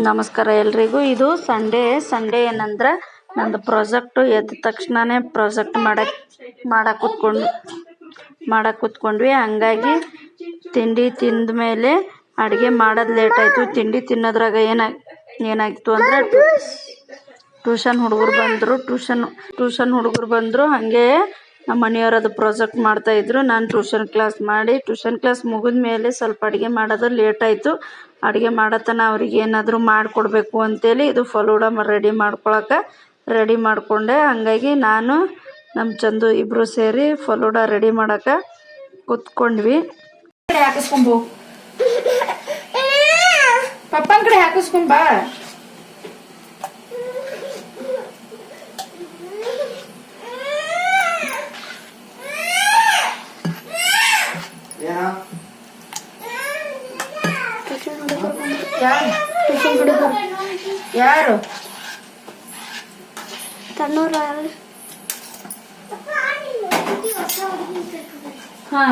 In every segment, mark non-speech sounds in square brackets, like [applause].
ನಮಸ್ಕಾರ ಎಲ್ರಿಗೂ. ಇದು ಸಂಡೇ. ಸಂಡೇ ಏನಂದ್ರೆ ನಂದು ಪ್ರಾಜೆಕ್ಟು. ಎದ್ದ ತಕ್ಷಣನೇ ಪ್ರಾಜೆಕ್ಟ್ ಮಾಡಕ್ಕೆ ಮಾಡಕ್ಕೆ ಕೂತ್ಕೊಂಡು ಮಾಡಕ್ಕೆ ಕೂತ್ಕೊಂಡ್ವಿ. ಹಂಗಾಗಿ ತಿಂಡಿ ತಿಂದ ಮೇಲೆ ಅಡುಗೆ ಮಾಡೋದು ಲೇಟ್ ಆಯಿತು. ತಿಂಡಿ ತಿನ್ನೋದ್ರಾಗ ಏನ, ಏನಾಗಿತ್ತು ಅಂದರೆ ಟ್ಯೂಷನ್ ಹುಡುಗರು ಬಂದರು. ಟ್ಯೂಷನ್ ಟ್ಯೂಷನ್ ಹುಡುಗರು ಬಂದರು. ಹಾಗೆ ನಮ್ಮ ಮನೆಯವರು ಅದು ಪ್ರಾಜೆಕ್ಟ್ ಮಾಡ್ತಾಯಿದ್ರು ನಾನು ಟ್ಯೂಷನ್ ಕ್ಲಾಸ್ ಮಾಡಿ ಟ್ಯೂಷನ್ ಕ್ಲಾಸ್ ಮುಗಿದ ಮೇಲೆ ಸ್ವಲ್ಪ ಅಡುಗೆ ಮಾಡೋದು ಲೇಟ್ ಆಯಿತು. ಅಡುಗೆ ಮಾಡತನ ಅವ್ರಿಗೆ ಏನಾದರೂ ಮಾಡಿಕೊಡ್ಬೇಕು ಅಂತೇಳಿ ಇದು ಫಲೂಡ ರೆಡಿ ಮಾಡ್ಕೊಳಕ್ಕೆ ರೆಡಿ ಮಾಡಿಕೊಂಡೆ. ಹಂಗಾಗಿ ನಾನು ನಮ್ಮ ಚಂದು ಇಬ್ರು ಸೇರಿ ಫಲೂಡ ರೆಡಿ ಮಾಡಕ್ಕೆ ಕೂತ್ಕೊಂಡ್ವಿ. ಕಡೆ ಹಾಕಿಸ್ಕೊಂಬು. [laughs] ಪಪ್ಪನ ಕಡೆ ಹಾಕಿಸ್ಕೊಂಡ್ ಬಾ ಯಾರು ಯಾರು? ತನ್ನೂರ ಹಾ.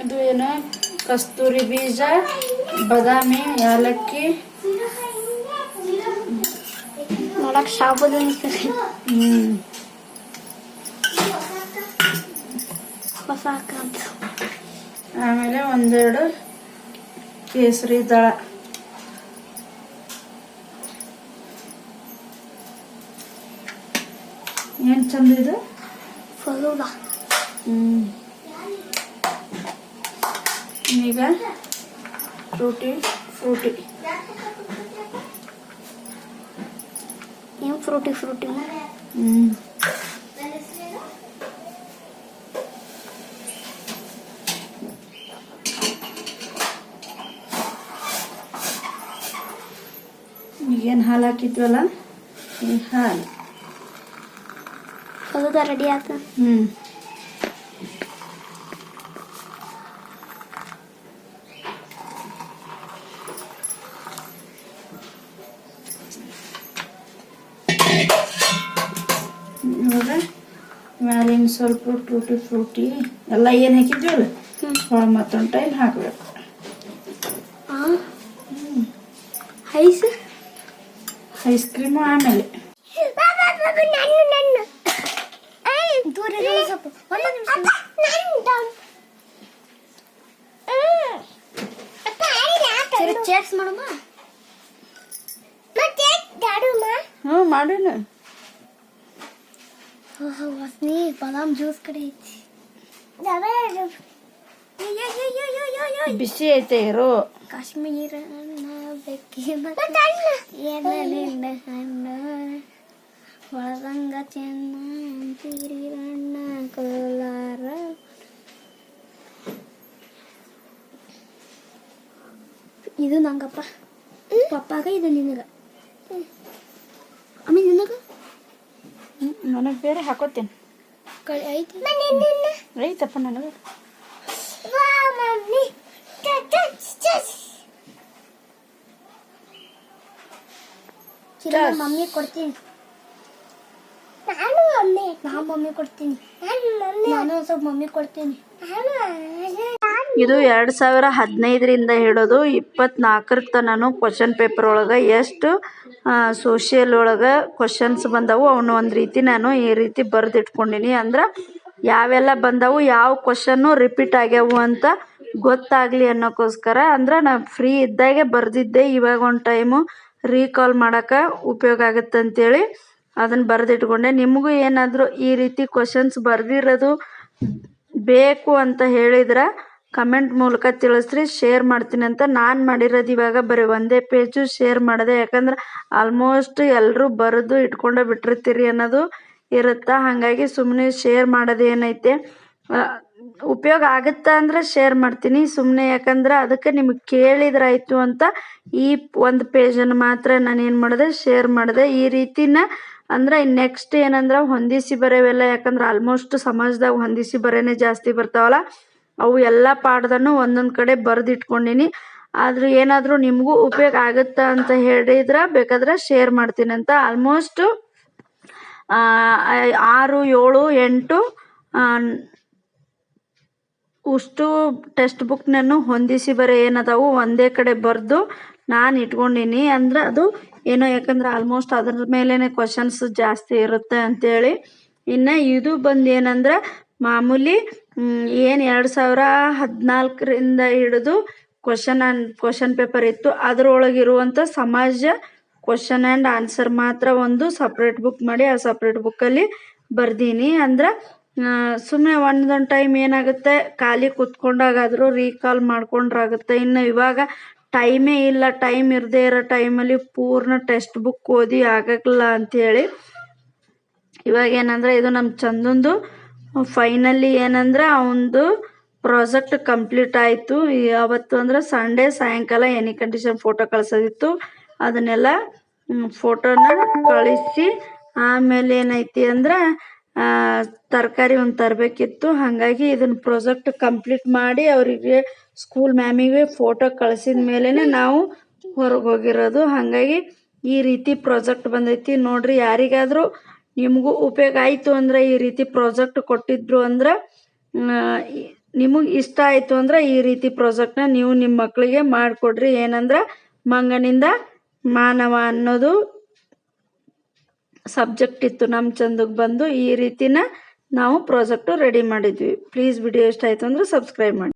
ಇದು ಏನು? ಕಸ್ತೂರಿ ಬೀಜ ಬಾದಾಮಿ ಏಲಕ್ಕಿ. ನೋಡಕ್ ಶಾಬುದ ಹ್ಮ್. ಹೊಸ ಆಮೇಲೆ ಒಂದೆರಡು ಕೇಸರಿ ದಳ. ಏನ್ ಚಂದ ಇದು? ಫಲೂಡ ಹ್ಮ್. ಈಗ ಫ್ರೂಟಿ ಫ್ರೂಟಿ. ಏನ್ ಫ್ರೂಟಿ ಫ್ರೂಟಿ? ಹ್ಮ್. ಈಗೇನು ಹಾಲು ಹಾಕಿದ್ವಲ್ಲ? ಈ ಹಾಲು? ಫಲೂದ ರೆಡಿ ಆತ. ಹ್ಮ್. ಇವಾಗ ಮ್ಯಾಲಿನ ಸ್ವಲ್ಪ ಟೂಟಿ ಫ್ರೂಟಿ ಎಲ್ಲ ಏನು ಹಾಕಿದ್ವಲ್ಲ? ಒಳ ಮತ್ತೊಂದು ಟೈಮ್ ಹಾಕಬೇಕು. ಆ? ಹೈಸ್ ಐಸ್ ಕ್ರೀಮು ಆಮೇಲೆ. ಇರು ಚೇಕ್ಸ್ ಮಾಡಮ್ಮ ಹ್ಞೂ ಮಾಡೋಣ. ವಾಸನೆ ಬಾದಾಮ್ ಜ್ಯೂಸ್ ಕಡೆ ಐತಿ ಬಿಸಿ ಐತೆ ರೋ ಕಾಶ್ಮೀರ ಬೆಕ್ಕಿನ ಏನಿಲ್ಲ ಹಣ್ಣು ಒಳದಂಗ ಚೆನ್ನ ಅಂತೀರಣ್ಣ ಕೋಲಾರ ಇದು ನಂಗಪ್ಪ ಪಪ್ಪಾಗ ಇದು ನಿನಗ ಆಮೇಲೆ ನಿನಗ ನನಗೆ ಬೇರೆ ಹಾಕೋತೀನಿ ಕಳೆ ಐತಿ ಐತಪ್ಪ ನನಗೆ ಮಮ್ಮಿ ಕೊಡ್ತೀನಿ. ನಾನು ಮಮ್ಮಿ ನಾನು ಮಮ್ಮಿ ಕೊಡ್ತೀನಿ. ನಾನು ಸ್ವಲ್ಪ ಮಮ್ಮಿ ಕೊಡ್ತೀನಿ. ಇದು ಎರಡು ಸಾವಿರ ಹದಿನೈದರಿಂದ ಹಿಡಿದು ಇಪ್ಪತ್ನಾಲ್ಕರ ತನಕ ಕ್ವಶನ್ ಪೇಪರ್ ಒಳಗೆ ಎಷ್ಟು ಸೋಷಿಯಲ್ ಒಳಗೆ ಕ್ವಶನ್ಸ್ ಬಂದವು ಅವನ್ನ ಒಂದು ರೀತಿ ನಾನು ಈ ರೀತಿ ಬರೆದಿಟ್ಕೊಂಡಿನಿ. ಅಂದ್ರೆ ಯಾವೆಲ್ಲ ಬಂದವು ಯಾವ ಕ್ವಶನ್ನು ರಿಪೀಟ್ ಆಗ್ಯಾವು ಅಂತ ಗೊತ್ತಾಗಲಿ ಅನ್ನೋಕ್ಕೋಸ್ಕರ ಅಂದ್ರೆ ನಾನು ಫ್ರೀ ಇದ್ದಾಗೆ ಬರೆದಿದ್ದೆ. ಇವಾಗ ಒಂದು ಟೈಮು ರೀಕಾಲ್ ಮಾಡೋಕೆ ಉಪಯೋಗ ಆಗುತ್ತೆ ಅಂತೇಳಿ ಅದನ್ನು ಬರೆದಿಟ್ಕೊಂಡೆ. ನಿಮಗೂ ಏನಾದರೂ ಈ ರೀತಿ ಕ್ವಶನ್ಸ್ ಬರೆದಿರೋದು ಬೇಕು ಅಂತ ಹೇಳಿದ್ರೆ ಕಮೆಂಟ್ ಮೂಲಕ ತಿಳಿಸ್ರಿ ಶೇರ್ ಮಾಡ್ತೀನಿ ಅಂತ ನಾನು ಮಾಡಿರೋದು ಇವಾಗ ಬರೀ ಒಂದೇ ಪೇಜು ಶೇರ್ ಮಾಡಿದೆ. ಯಾಕಂದ್ರೆ ಆಲ್ಮೋಸ್ಟ್ ಎಲ್ಲರೂ ಬರೆದು ಇಟ್ಕೊಂಡೇ ಬಿಟ್ಟಿರ್ತೀರಿ ಅನ್ನೋದು ಇರುತ್ತೆ? ಹಾಗಾಗಿ ಸುಮ್ಮನೆ ಶೇರ್ ಮಾಡೋದು ಏನೈತೆ? ಉಪಯೋಗ ಆಗುತ್ತೆ ಅಂದ್ರೆ ಶೇರ್ ಮಾಡ್ತೀನಿ. ಸುಮ್ಮನೆ ಯಾಕಂದ್ರೆ ಅದಕ್ಕೆ ನಿಮಗೆ ಕೇಳಿದ್ರಾಯ್ತು ಅಂತ ಈ ಒಂದು ಪೇಜನ್ನು ಮಾತ್ರ ನಾನು ಏನು ಮಾಡಿದೆ ಶೇರ್ ಮಾಡಿದೆ. ಈ ರೀತಿನ ಅಂದ್ರೆ ನೆಕ್ಸ್ಟ್ ಏನಂದ್ರೆ ಹೊಂದಿಸಿ ಬರೆಯವೆಲ್ಲ ಯಾಕಂದ್ರೆ ಆಲ್ಮೋಸ್ಟ್ ಸಮಾಜದಾಗ ಹೊಂದಿಸಿ ಬರೆನೇ ಜಾಸ್ತಿ ಬರ್ತಾವಲ್ಲ, ಅವು ಎಲ್ಲ ಪಾಠದನ್ನು ಒಂದೊಂದು ಕಡೆ ಬರೆದಿಟ್ಕೊಂಡಿನಿ. ಆದ್ರೆ ಏನಾದರೂ ನಿಮಗೂ ಉಪಯೋಗ ಆಗುತ್ತೆ ಅಂತ ಹೇಳಿದ್ರೆ ಬೇಕಾದ್ರೆ ಶೇರ್ ಮಾಡ್ತೀನಿ ಅಂತ. ಆಲ್ಮೋಸ್ಟ್ ಆರು, ಏಳು, ಎಂಟು ಉಷ್ಟು ಟೆಕ್ಸ್ಟ್ ಬುಕ್ನನ್ನು ಹೊಂದಿಸಿ ಬರೀ ಏನದಾವು? ಒಂದೇ ಕಡೆ ಬರೆದು ನಾನು ಇಟ್ಕೊಂಡೀನಿ ಅಂದ್ರೆ ಅದು ಏನೋ ಯಾಕಂದ್ರೆ ಆಲ್ಮೋಸ್ಟ್ ಅದ್ರ ಮೇಲೇ ಕ್ವಶನ್ಸ್ ಜಾಸ್ತಿ ಇರುತ್ತೆ ಅಂತೇಳಿ. ಇನ್ನು ಇದು ಬಂದು ಏನಂದ್ರೆ ಮಾಮೂಲಿ ಏನು ಎರಡು ಸಾವಿರ ಹದಿನಾಲ್ಕರಿಂದ ಹಿಡಿದು ಕ್ವಶನ್ ಆ್ಯಂಡ್ ಕ್ವಶನ್ ಪೇಪರ್ ಇತ್ತು. ಅದರೊಳಗಿರುವಂಥ ಸಮಾಜ ಕ್ವಶನ್ ಆ್ಯಂಡ್ ಆನ್ಸರ್ ಮಾತ್ರ ಒಂದು ಸಪ್ರೇಟ್ ಬುಕ್ ಮಾಡಿ ಆ ಸಪ್ರೇಟ್ ಬುಕ್ಕಲ್ಲಿ ಬರ್ದೀನಿ. ಅಂದ್ರೆ ಸುಮ್ಮನೆ ಒಂದೊಂದು ಟೈಮ್ ಏನಾಗುತ್ತೆ, ಖಾಲಿ ಕೂತ್ಕೊಂಡಾಗಾದರೂ ರೀಕಾಲ್ ಮಾಡ್ಕೊಂಡ್ರಾಗುತ್ತೆ. ಇನ್ನು ಇವಾಗ ಟೈಮೇ ಇಲ್ಲ ಟೈಮ್ ಇರದೇ ಇರೋ ಟೈಮಲ್ಲಿ ಪೂರ್ಣ ಟೆಸ್ಟ್ ಬುಕ್ ಓದಿ ಆಗಲ್ಲ ಅಂಥೇಳಿ ಇವಾಗ ಏನಂದ್ರೆ ಇದು ನಮ್ಮ ಚಂದೊಂದು ಫೈನಲಿ ಏನಂದ್ರೆ ಅವನದು ಪ್ರಾಜೆಕ್ಟ್ ಕಂಪ್ಲೀಟ್ ಆಯಿತು. ಅವತ್ತು ಅಂದ್ರೆ ಸಂಡೇ ಸಾಯಂಕಾಲ ಎನಿ ಕಂಡೀಷನ್ ಫೋಟೋ ಕಳಿಸೋದಿತ್ತು. ಅದನ್ನೆಲ್ಲ ಫೋಟೋನ ಕಳಿಸಿ ಆಮೇಲೆ ಏನೈತಿ ಅಂದ್ರೆ ತರಕಾರಿ ಒಂದು ತರಬೇಕಿತ್ತು. ಹಾಗಾಗಿ ಇದನ್ನ ಪ್ರಾಜೆಕ್ಟ್ ಕಂಪ್ಲೀಟ್ ಮಾಡಿ ಅವರಿಗೆ ಸ್ಕೂಲ್ ಮ್ಯಾಮಿಗೆ ಫೋಟೋ ಕಳ್ಸಿದ ಮೇಲೇ ನಾವು ಹೊರಗೆ ಹೋಗಿರೋದು. ಹಾಗಾಗಿ ಈ ರೀತಿ ಪ್ರಾಜೆಕ್ಟ್ ಬಂದೈತಿ. ನೋಡ್ರಿ, ಯಾರಿಗಾದರೂ ನಿಮಗೂ ಉಪಯೋಗ ಆಯಿತು ಅಂದ್ರೆ ಈ ರೀತಿ ಪ್ರಾಜೆಕ್ಟ್ ಕೊಟ್ಟಿದ್ರು ಅಂದ್ರೆ ನಿಮಗೆ ಇಷ್ಟ ಆಯಿತು ಅಂದ್ರೆ ಈ ರೀತಿ ಪ್ರಾಜೆಕ್ಟ್ನ ನೀವು ನಿಮ್ಮ ಮಕ್ಕಳಿಗೆ ಮಾಡಿಕೊಡ್ರಿ. ಏನಂದ್ರೆ, ಮಂಗನಿಂದ ಮಾನವ ಅನ್ನೋದು ಸಬ್ಜೆಕ್ಟ್ ಇತ್ತು ನಮ್ಮ ಚಂದಕ್ಕೆ ಬಂದು ಈ ರೀತಿನ ನಾವು ಪ್ರಾಜೆಕ್ಟು ರೆಡಿ ಮಾಡಿದ್ವಿ. ಪ್ಲೀಸ್ ವಿಡಿಯೋ ಇಷ್ಟ ಆಯಿತು ಅಂದರೆ ಸಬ್ಸ್ಕ್ರೈಬ್ ಮಾಡಿ.